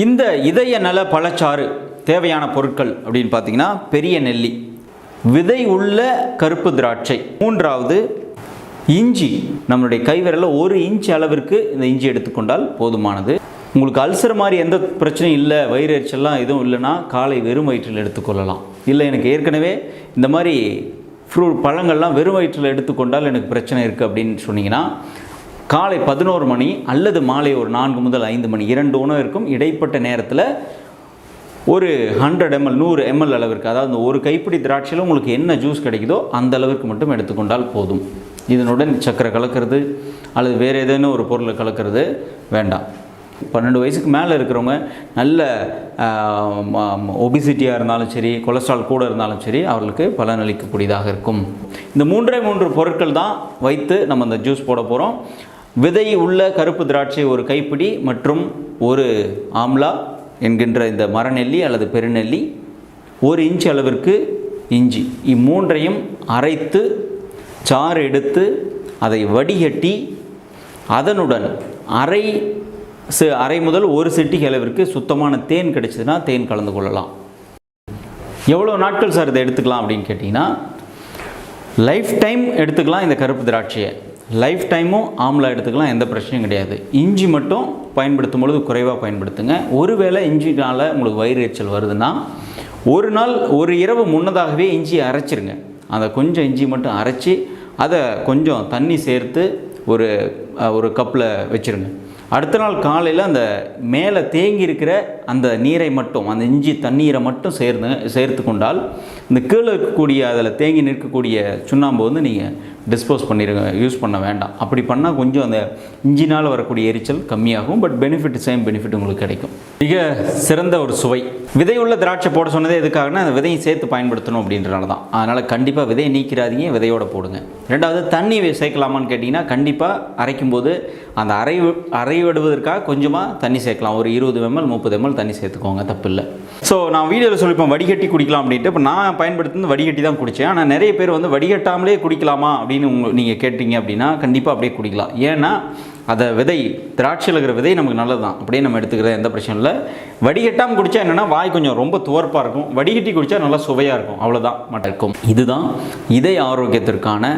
இந்த இதய நல பழச்சாறு தேவையான பொருட்கள் அப்படின்னு பார்த்தீங்கன்னா பெரிய நெல்லி விதை உள்ள கருப்பு திராட்சை மூன்றாவது இஞ்சி. நம்மளுடைய கைவிரலில் ஒரு இன்ச் அளவிற்கு இந்த இஞ்சி எடுத்துக்கொண்டால் போதுமானது. உங்களுக்கு அல்சர் மாதிரி எந்த பிரச்சனையும் இல்லை வயிறு எரிச்சல்லாம் எதுவும் இல்லைன்னா காலை வெறும் வயிற்றில் எடுத்துக்கொள்ளலாம். இல்லை எனக்கு ஏற்கனவே இந்த மாதிரி ஃப்ரூட் பழங்கள்லாம் வெறும் வயிற்றில் எடுத்துக்கொண்டால் எனக்கு பிரச்சனை இருக்குது அப்படின்னு சொன்னீங்கன்னா காலை பதினோரு மணி அல்லது மாலை ஒரு நான்கு முதல் ஐந்து மணி இரண்டு இருக்கும். இடைப்பட்ட நேரத்தில் ஒரு ஹண்ட்ரட் எம்எல் நூறு எம்எல் அளவிற்கு அதாவது ஒரு கைப்பிடி திராட்சையில் உங்களுக்கு என்ன ஜூஸ் கிடைக்குதோ அந்த அளவிற்கு மட்டும் எடுத்துக்கொண்டால் போதும். இதனுடன் சக்கரை கலக்கிறது அல்லது வேறு ஏதேனும் ஒரு பொருளை கலக்கிறது வேண்டாம். பன்னெண்டு வயசுக்கு மேலே இருக்கிறவங்க நல்ல ஒபிசிட்டியாக இருந்தாலும் சரி கொலஸ்ட்ரால் கூட இருந்தாலும் சரி அவர்களுக்கு பலனளிக்கக்கூடியதாக இருக்கும். இந்த மூன்றே மூன்று பொருட்கள் தான் வைத்து நம்ம அந்த ஜூஸ் போட போகிறோம் விதை உள்ள கருப்பு திராட்சை ஒரு கைப்பிடி மற்றும் ஒரு ஆம்லா என்கின்ற இந்த மரநெல்லி அல்லது பெருநெல்லி ஒரு இன்ச் அளவிற்கு இஞ்சி. இம்மூன்றையும் அரைத்து சாறு எடுத்து அதை வடிகட்டி அதனுடன் அரை சி அரை முதல் ஒரு சிட்டிகை அளவிற்கு சுத்தமான தேன் கிடைச்சதுன்னா தேன் கலந்து கொள்ளலாம். எவ்வளோ நாட்கள் சார் இதை எடுத்துக்கலாம் அப்படின்னு கேட்டிங்கன்னா லைஃப் டைம் எடுத்துக்கலாம் இந்த கருப்பு திராட்சையை. லைஃப் டைமும் ஆம்லா எடுத்துக்கலாம் எந்த பிரச்சனையும் கிடையாது. இஞ்சி மட்டும் பயன்படுத்தும் பொழுது குறைவாக பயன்படுத்துங்க. ஒருவேளை இஞ்சினால் உங்களுக்கு வயிறு எரிச்சல் வருதுன்னா ஒரு நாள் ஒரு இரவு முன்னதாகவே இஞ்சியை அரைச்சிருங்க. அந்த கொஞ்சம் இஞ்சி மட்டும் அரைச்சி அதை கொஞ்சம் தண்ணி சேர்த்து ஒரு ஒரு கப்பில் வச்சுருங்க. அடுத்த நாள் காலையில் அந்த மேலே தேங்கி இருக்கிற அந்த நீரை மட்டும் அந்த இஞ்சி தண்ணீரை மட்டும் சேர்ந்து சேர்த்து கொண்டால் இந்த கீழே இருக்கக்கூடிய அதில் தேங்கி நிற்கக்கூடிய சுண்ணாம்பு வந்து நீங்கள் டிஸ்போஸ் பண்ணிடுங்க யூஸ் பண்ண வேண்டாம். அப்படி பண்ணால் கொஞ்சம் அந்த இஞ்சினால் வரக்கூடிய எரிச்சல் கம்மியாகும் பட் பெனிஃபிட் சேம் பெனிஃபிட் உங்களுக்கு கிடைக்கும். மிக சிறந்த ஒரு சுவை. விதையுள்ள திராட்சை போட சொன்னதே எதுக்காகனா அந்த விதையை சேர்த்து பயன்படுத்தணும் அப்படின்றனால தான். அதனால் கண்டிப்பாக விதையை நீக்கிறாதீங்க விதையோட போடுங்க. ரெண்டாவது தண்ணி சேர்க்கலாமான்னு கேட்டிங்கன்னா கண்டிப்பாக அரைக்கும் போது அந்த அரை அரை விடுவதற்காக கொஞ்சமாக தண்ணி சேர்க்கலாம். ஒரு இருபது எம்எல் முப்பது எம்எல் தண்ணி சேர்த்துக்கோங்க தப்பில்லை ஸோ நான் வீடியோவில் சொல்லிப்போம் வடிகட்டி குடிக்கலாம் அப்படின்ட்டு. இப்போ நான் பயன்படுத்துனது வடிகட்டி தான் குடித்தேன் ஆனால் நிறைய பேர் வந்து வடிகட்டாமலே குடிக்கலாமா அப்படின்னு உங்க நீங்கள் கேட்டீங்க அப்படின்னா கண்டிப்பாக அப்படியே குடிக்கலாம். ஏன்னா அதை விதை திராட்சையில் இருக்கிற விதை நமக்கு நல்லது தான் அப்படியே நம்ம எடுத்துக்கிறது எந்த பிரச்சனையும் இல்லை. வடிகட்டாமல் குடித்தா என்னென்னா வாய் கொஞ்சம் ரொம்ப துவர்ப்பாக இருக்கும். வடிகட்டி குடித்தா நல்லா சுவையாக இருக்கும். அவ்வளோதான் மட்டும் இருக்கும் இதுதான் இதய ஆரோக்கியத்திற்கான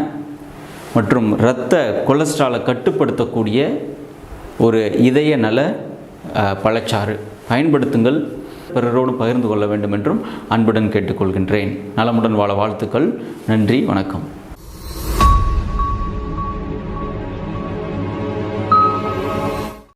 மற்றும் இரத்த கொலஸ்ட்ராலை கட்டுப்படுத்தக்கூடிய ஒரு இதய நல பழச்சாறு. பயன்படுத்துங்கள். பிறரோடு பகிர்ந்து கொள்ள வேண்டும் என்றும் அன்புடன் கேட்டுக்கொள்கின்றேன். நலமுடன் வாழ வாழ்த்துக்கள். நன்றி வணக்கம்.